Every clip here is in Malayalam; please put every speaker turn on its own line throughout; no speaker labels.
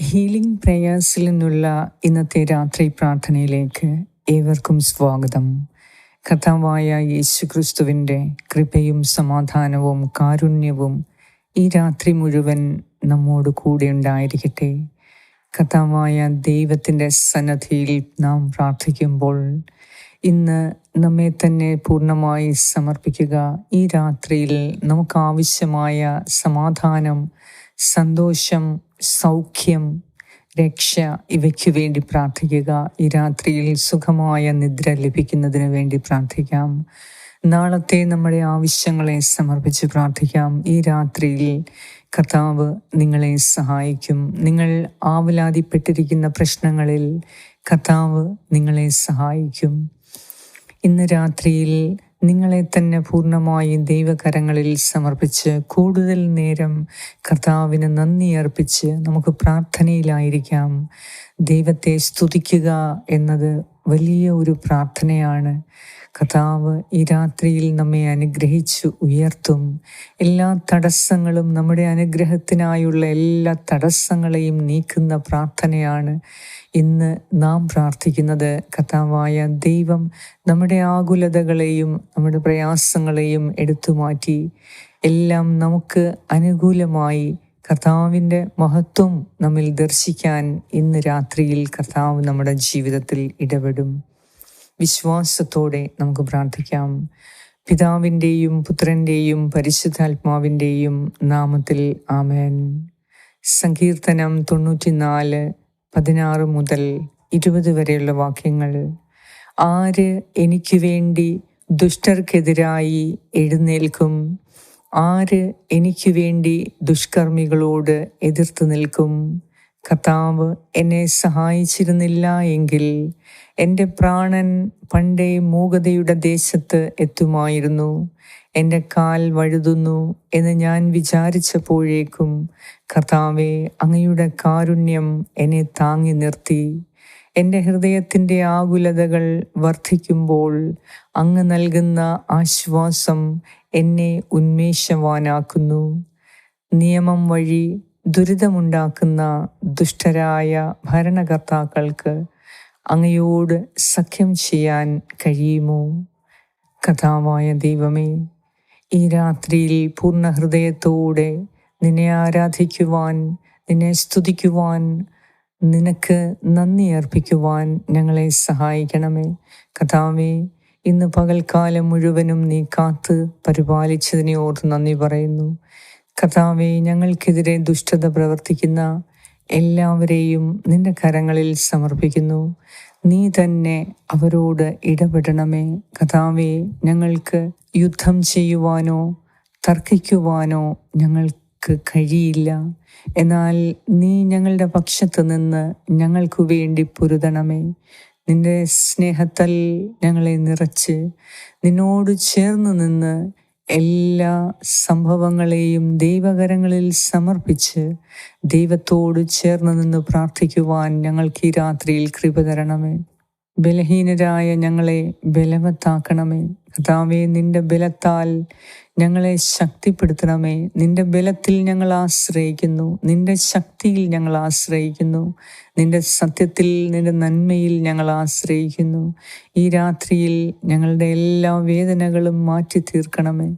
ഹീലിംഗ് പ്രേയേഴ്സിൽ നിന്നുള്ള ഇന്നത്തെ രാത്രി പ്രാർത്ഥനയിലേക്ക് ഏവർക്കും സ്വാഗതം. കഥാവായ യേശു ക്രിസ്തുവിന്റെ കൃപയും സമാധാനവും കാരുണ്യവും ഈ രാത്രി മുഴുവൻ നമ്മോട് കൂടെ ഉണ്ടായിരിക്കട്ടെ. കഥാവായ ദൈവത്തിന്റെ സന്നദ്ധിയിൽ നാം പ്രാർത്ഥിക്കുമ്പോൾ ഇന്ന് നമ്മെ തന്നെ പൂർണമായി സമർപ്പിക്കുക. ഈ രാത്രിയിൽ നമുക്കാവശ്യമായ സമാധാനം സന്തോഷം സൗഖ്യം രക്ഷ ഇവയ്ക്ക് വേണ്ടി പ്രാർത്ഥിക്കുക. ഈ രാത്രിയിൽ സുഖമായ നിദ്ര ലഭിക്കുന്നതിന് വേണ്ടി പ്രാർത്ഥിക്കാം. നാളത്തെ നമ്മുടെ ആവശ്യങ്ങളെ സമർപ്പിച്ച് പ്രാർത്ഥിക്കാം. ഈ രാത്രിയിൽ കർത്താവ് നിങ്ങളെ സഹായിക്കും. നിങ്ങൾ ആവലാതിപ്പെട്ടിരിക്കുന്ന പ്രശ്നങ്ങളിൽ കർത്താവ് നിങ്ങളെ സഹായിക്കും. ഇന്ന് രാത്രിയിൽ നിങ്ങളെ തന്നെ പൂർണമായി ദൈവകരങ്ങളിൽ സമർപ്പിച്ച് കൂടുതൽ നേരം കർത്താവിന് നന്ദി അർപ്പിച്ച് നമുക്ക് പ്രാർത്ഥനയിലായിരിക്കാം. ദൈവത്തെ സ്തുതിക്കുക എന്നത് വലിയ ഒരു പ്രാർത്ഥനയാണ്. കഥാവ് ഈ രാത്രിയിൽ നമ്മെ അനുഗ്രഹിച്ചു ഉയർത്തും. എല്ലാ തടസ്സങ്ങളും നമ്മുടെ അനുഗ്രഹത്തിനായുള്ള എല്ലാ തടസ്സങ്ങളെയും നീക്കുന്ന പ്രാർത്ഥനയാണ് ഇന്ന് നാം പ്രാർത്ഥിക്കുന്നത്. കഥാവായ ദൈവം നമ്മുടെ ആകുലതകളെയും നമ്മുടെ പ്രയാസങ്ങളെയും എടുത്തു മാറ്റി എല്ലാം നമുക്ക് അനുകൂലമായി കർത്താവിന്റെ മഹത്വം നമ്മിൽ ദർശിക്കാൻ ഇന്ന് രാത്രിയിൽ കർത്താവ് നമ്മുടെ ജീവിതത്തിൽ ഇടപെടും. വിശ്വാസത്തോടെ നമുക്ക് പ്രാർത്ഥിക്കാം. പിതാവിന്റെയും പുത്രന്റെയും പരിശുദ്ധാത്മാവിന്റെയും നാമത്തിൽ ആമേൻ. സങ്കീർത്തനം തൊണ്ണൂറ്റിനാല് പതിനാറ് മുതൽ ഇരുപത് വരെയുള്ള വാക്യങ്ങൾ. ആര് എനിക്ക് വേണ്ടി ദുഷ്ടർക്കെതിരായി എഴുന്നേൽക്കും? ആര് എനിക്ക് വേണ്ടി ദുഷ്കർമ്മികളോട് എതിർത്ത് നിൽക്കും? കർത്താവ് എന്നെ സഹായിച്ചിരുന്നില്ല എങ്കിൽ എന്റെ പ്രാണൻ പണ്ടേ മൂകതയുടെ ദേശത്ത് എത്തുമായിരുന്നു. എന്റെ കാൽ വഴുതുന്നു എന്ന് ഞാൻ വിചാരിച്ചപ്പോഴേക്കും കർത്താവെ അങ്ങയുടെ കാരുണ്യം എന്നെ താങ്ങി നിർത്തി. എന്റെ ഹൃദയത്തിന്റെ ആകുലതകൾ വർദ്ധിക്കുമ്പോൾ അങ്ങ് നൽകുന്ന ആശ്വാസം എന്നെ ഉന്മേഷവാനാക്കുന്നു. നിയമം വഴി ദുരിതമുണ്ടാക്കുന്ന ദുഷ്ടരായ ഭരണകർത്താക്കൾക്ക് അങ്ങയോട് സഖ്യം ചെയ്യാൻ കഴിയുമോ? കഥാവായ ദൈവമേ ഈ രാത്രിയിൽ പൂർണ ഹൃദയത്തോടെ നിന്നെ ആരാധിക്കുവാൻ നിന്നെ സ്തുതിക്കുവാൻ നിനക്ക് നന്ദി അർപ്പിക്കുവാൻ ഞങ്ങളെ സഹായിക്കണമേ. കഥാവേ ഇന്ന് പകൽക്കാലം മുഴുവനും നീ കാത്ത് പരിപാലിച്ചതിനെ ഓർത്ത് നന്ദി പറയുന്നു. കഥാവെ ഞങ്ങൾക്കെതിരെ ദുഷ്ടത പ്രവർത്തിക്കുന്ന എല്ലാവരെയും നിന്റെ കരങ്ങളിൽ സമർപ്പിക്കുന്നു. നീ തന്നെ അവരോട് ഇടപെടണമേ. കഥാവെ ഞങ്ങൾക്ക് യുദ്ധം ചെയ്യുവാനോ തർക്കിക്കുവാനോ ഞങ്ങൾക്ക് കഴിയില്ല. എന്നാൽ നീ ഞങ്ങളുടെ പക്ഷത്ത് നിന്ന് ഞങ്ങൾക്കു വേണ്ടി പൊരുതണമേ. നിന്റെ സ്നേഹത്താൽ ഞങ്ങളെ നിറച്ച് നിന്നോട് ചേർന്ന് നിന്ന് എല്ലാ സംഭവങ്ങളെയും ദൈവകരങ്ങളിൽ സമർപ്പിച്ച് ദൈവത്തോട് ചേർന്ന് നിന്ന് പ്രാർത്ഥിക്കുവാൻ ഞങ്ങൾക്ക് ഈ രാത്രിയിൽ കൃപ തരണമേ. ബലഹീനരായ ഞങ്ങളെ ബലവത്താക്കണമേ. കർത്താവേ നിന്റെ ബലത്താൽ ഞങ്ങളെ ശക്തിപ്പെടുത്തണമേ. നിന്റെ ബലത്തിൽ ഞങ്ങൾ ആശ്രയിക്കുന്നു. നിന്റെ ശക്തിയിൽ ഞങ്ങൾ ആശ്രയിക്കുന്നു. നിന്റെ സത്യത്തിൽ നിന്റെ നന്മയിൽ ഞങ്ങൾ ആശ്രയിക്കുന്നു. ഈ രാത്രിയിൽ ഞങ്ങളുടെ എല്ലാ വേദനകളും മാറ്റി തീർക്കണമേ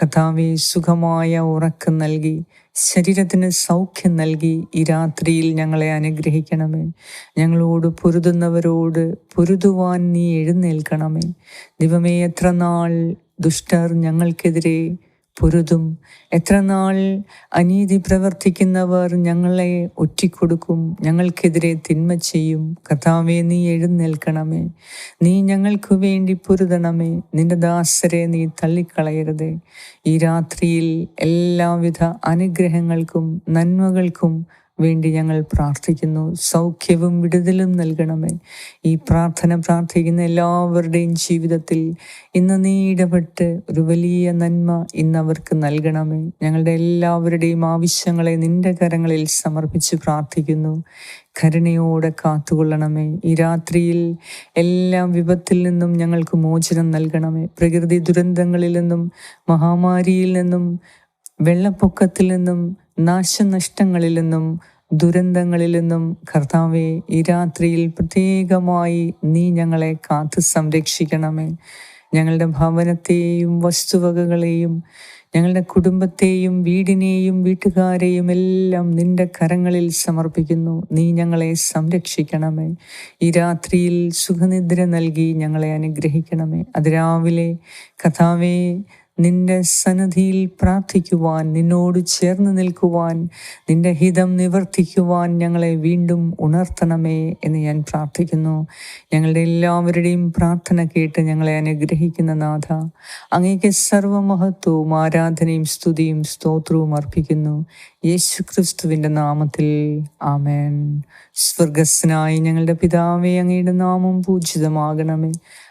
കഥാവെ സുഖമായ ഉറക്കം നൽകി. ശരീരത്തിന് സൗഖ്യം നൽകി ഈ രാത്രിയിൽ ഞങ്ങളെ അനുഗ്രഹിക്കണമേ. ഞങ്ങളോട് പൊരുതുന്നവരോട് പൊരുതുവാൻ നീ എഴുന്നേൽക്കണമേ. ദൈവമേ എത്ര നാൾ ദുഷ്ടർ ഞങ്ങൾക്കെതിരെ പൊരുതും. എത്രനാൾ അനീതി പ്രവർത്തിക്കുന്നവർ ഞങ്ങളെ ഒറ്റിക്കൊടുക്കും. ഞങ്ങൾക്കെതിരെ തിന്മ ചെയ്യും. കഥാവെ നീ എഴുന്നേൽക്കണമേ. നീ ഞങ്ങൾക്ക് വേണ്ടി പൊരുതണമേ. നിന്റെ ദാസരെ നീ തള്ളിക്കളയരുതേ. ഈ രാത്രിയിൽ എല്ലാവിധ അനുഗ്രഹങ്ങൾക്കും നന്മകൾക്കും വേണ്ടി ഞങ്ങൾ പ്രാർത്ഥിക്കുന്നു. സൗഖ്യവും വിടുതലും നൽകണമേ. ഈ പ്രാർത്ഥന പ്രാർത്ഥിക്കുന്ന എല്ലാവരുടെയും ജീവിതത്തിൽ ഇന്ന് നീ ഇടപെട്ട് ഒരു വലിയ നന്മ ഇന്ന് അവർക്ക് നൽകണമേ. ഞങ്ങളുടെ എല്ലാവരുടെയും ആവശ്യങ്ങളെ നിന്റെ കരങ്ങളിൽ സമർപ്പിച്ച് പ്രാർത്ഥിക്കുന്നു. കരുണയോടെ കാത്തുകൊള്ളണമേ. ഈ രാത്രിയിൽ എല്ലാ വിപത്തിൽ നിന്നും ഞങ്ങൾക്ക് മോചനം നൽകണമേ. പ്രകൃതി ദുരന്തങ്ങളിൽ നിന്നും മഹാമാരിയിൽ നിന്നും വെള്ളപ്പൊക്കത്തിൽ നിന്നും നാശനഷ്ടങ്ങളിൽ നിന്നും ദുരന്തങ്ങളിൽ നിന്നും കർത്താവെ ഈ രാത്രിയിൽ പ്രത്യേകമായി നീ ഞങ്ങളെ കാത്തു സംരക്ഷിക്കണമേ. ഞങ്ങളുടെ ഭവനത്തെയും വസ്തുവകകളെയും ഞങ്ങളുടെ കുടുംബത്തെയും വീടിനെയും വീട്ടുകാരെയും എല്ലാം നിന്റെ കരങ്ങളിൽ സമർപ്പിക്കുന്നു. നീ ഞങ്ങളെ സംരക്ഷിക്കണമേ. ഈ രാത്രിയിൽ സുഖനിദ്ര നൽകി ഞങ്ങളെ അനുഗ്രഹിക്കണമേ. അത് രാവിലെ കഥാവേ നിന്റെ സന്നദ്ധിയിൽ പ്രാർത്ഥിക്കുവാൻ നിന്നോട് ചേർന്ന് നിൽക്കുവാൻ നിന്റെ ഹിതം നിവർത്തിക്കുവാൻ ഞങ്ങളെ വീണ്ടും ഉണർത്തണമേ എന്ന് ഞാൻ പ്രാർത്ഥിക്കുന്നു. ഞങ്ങളുടെ എല്ലാവരുടെയും പ്രാർത്ഥന കേട്ട് ഞങ്ങളെ അനുഗ്രഹിക്കുന്ന നാഥ അങ്ങേക്ക് സർവമഹത്വവും ആരാധനയും സ്തുതിയും സ്തോത്രവും അർപ്പിക്കുന്നു. യേശു ക്രിസ്തുവിന്റെ നാമത്തിൽ ആമേൻ. സ്വർഗസ്നായി ഞങ്ങളുടെ പിതാവേ അങ്ങയുടെ നാമം പൂജിതമാകണമേ.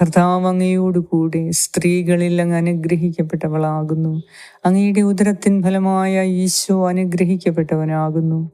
കർത്താവ് അങ്ങയോടുകൂടെ സ്ത്രീകളിൽ അങ്ങ് അനുഗ്രഹിക്കപ്പെട്ടവളാകുന്നു. അങ്ങയുടെ ഉദരത്തിൻ ഫലമായ ഈശോ അനുഗ്രഹിക്കപ്പെട്ടവനാകുന്നു.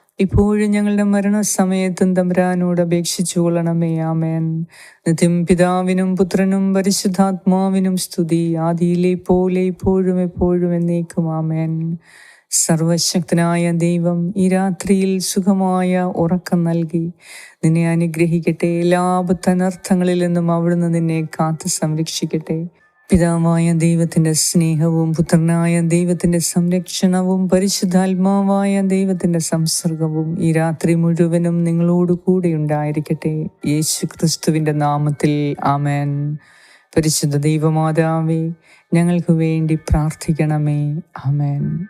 ഇപ്പോഴും ഞങ്ങളുടെ മരണസമയത്തും തമ്പുരാനോട് അപേക്ഷിച്ചു കൊള്ളണമേ. ആമേൻ. നിത്യം പിതാവിനും പുത്രനും പരിശുദ്ധാത്മാവിനും സ്തുതി. ആദിയിലെ പോലെ ഇപ്പോഴും എപ്പോഴും എന്നേക്കും. ആമേൻ. സർവശക്തനായ ദൈവം ഈ രാത്രിയിൽ സുഖമായ ഉറക്കം നൽകി. നിന്നെ അനുഗ്രഹിക്കട്ടെ. എല്ലാ ആപത്തനർത്ഥങ്ങളിൽ നിന്നും അവിടുന്ന് നിന്നെ കാത്തു സംരക്ഷിക്കട്ടെ. പിതാവായ ദൈവത്തിന്റെ സ്നേഹവും പുത്രനായ ദൈവത്തിന്റെ സംരക്ഷണവും പരിശുദ്ധാത്മാവായ ദൈവത്തിന്റെ സംസർഗവും ഈ രാത്രി മുഴുവനും നിങ്ങളോട് കൂടെ ഉണ്ടായിരിക്കട്ടെ. യേശു ക്രിസ്തുവിന്റെ നാമത്തിൽ ആമേൻ. പരിശുദ്ധ ദൈവമാതാവേ ഞങ്ങൾക്ക് വേണ്ടി പ്രാർത്ഥിക്കണമേ. ആമേൻ.